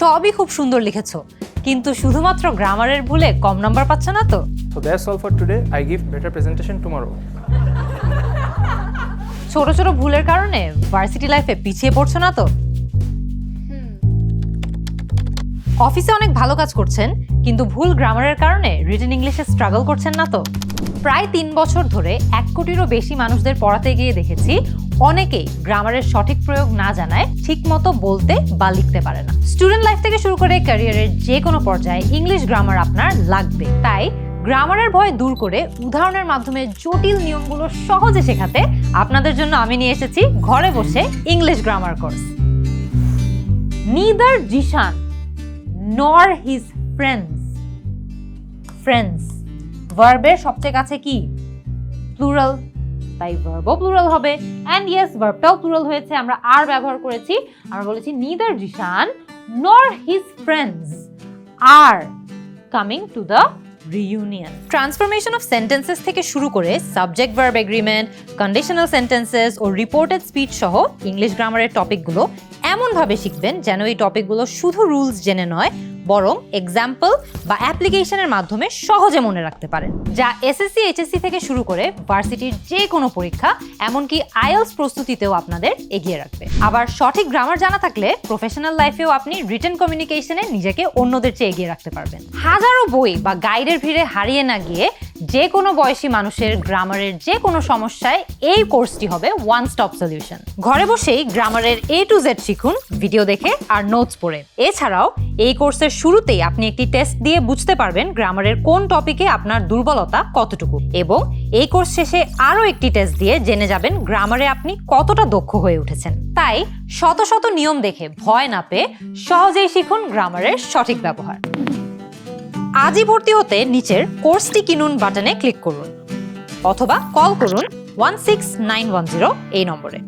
সবই খুব সুন্দর লিখেছো। কিন্তু শুধুমাত্র গ্রামারের ভুলে কম নাম্বার পাচ্ছ না তো? Give better presentation tomorrow. ছোট ছোট ভুলের কারণে ভার্সিটি লাইফে পিছিয়ে পড়ছো না তো? অফিসে অনেক ভালো কাজ করছেন কিন্তু ভুল গ্রামারের কারণে রিটেন ইংলিশে স্ট্রাগল করছেন না তো? প্রায় তিন বছর ধরে এক কোটিরও বেশি মানুষদের পড়াতে গিয়ে দেখেছি অনেকেই গ্রামারের সঠিক প্রয়োগ না জানায় ঠিকমতো বলতে বা লিখতে পারে না। স্টুডেন্ট লাইফ থেকে শুরু করে ক্যারিয়ারের যে কোনো পর্যায়ে ইংলিশ গ্রামার আপনার লাগবে। তাই গ্রামারের ভয় দূর করে উদাহরণের মাধ্যমে জটিল নিয়মগুলো সহজে শেখাতে আপনাদের জন্য আমি নিয়ে এসেছি ঘরে বসে English grammar course neither Zeeshan nor his friends friends ভার্বের সবচেয়ে কাছে কি? প্লুরাল তাই ভার্বও প্লুরাল হবে অ্যান্ড ইয়েস ভার্বটাও প্লুরাল হয়েছে, আমরা আর ব্যবহার করেছি। আমরা বলেছি neither Zeeshan nor his friends R coming to the reunion transformation of sentences থেকে শুরু করে subject verb agreement conditional sentences ও রিপোর্টেড স্পিচ সহ ইংলিশ গ্রামারের টপিকগুলো এমনভাবে শিখবেন যেন এই টপিকগুলো শুধু রুলস জেনে নয় বরং এক্সাম্পল বা অ্যাপ্লিকেশনের মাধ্যমে সহজে মনে রাখতে পারেন। যা এসএসসি এইচএসসি থেকে শুরু করে ভার্সিটির যে কোনো পরীক্ষা, এমনকি আইএলস প্রস্তুতিতেও আপনাদের এগিয়ে রাখবে। আবার সঠিক গ্রামার জানা থাকলে প্রফেশনাল লাইফেও আপনি রিটেন কমিউনিকেশনে নিজেকে অন্যদের চেয়ে এগিয়ে রাখতে পারবেন। হাজারো বই বা গাইডের ভিড়ে হারিয়ে না গিয়ে যে কোনো বয়সী মানুষের গ্রামারের যে কোনো সমস্যায় এই কোর্সটি হবে ওয়ান স্টপ সলিউশন ঘরে বসেই গ্রামারের এ টু জেড শিখুন, ভিডিও দেখে আর নোটস পড়ে। এছাড়াও এই কোর্সের শুরুতেই আপনি একটি টেস্ট দিয়ে বুঝতে পারবেন গ্রামারের কোন টপিকে আপনার দুর্বলতা কতটুকু এবং এই কোর্স শেষে আরও একটি টেস্ট দিয়ে জেনে যাবেন গ্রামারে আপনি কতটা দক্ষ হয়ে উঠেছেন। তাই শত শত নিয়ম দেখে ভয় না পেয়ে সহজেই শিখুন গ্রামারের সঠিক ব্যবহার। আজই ভর্তি হতে নিচের কোর্সটি কিনুন বাটনে ক্লিক করুন অথবা কল করুন one six nine one zero এই নম্বরে।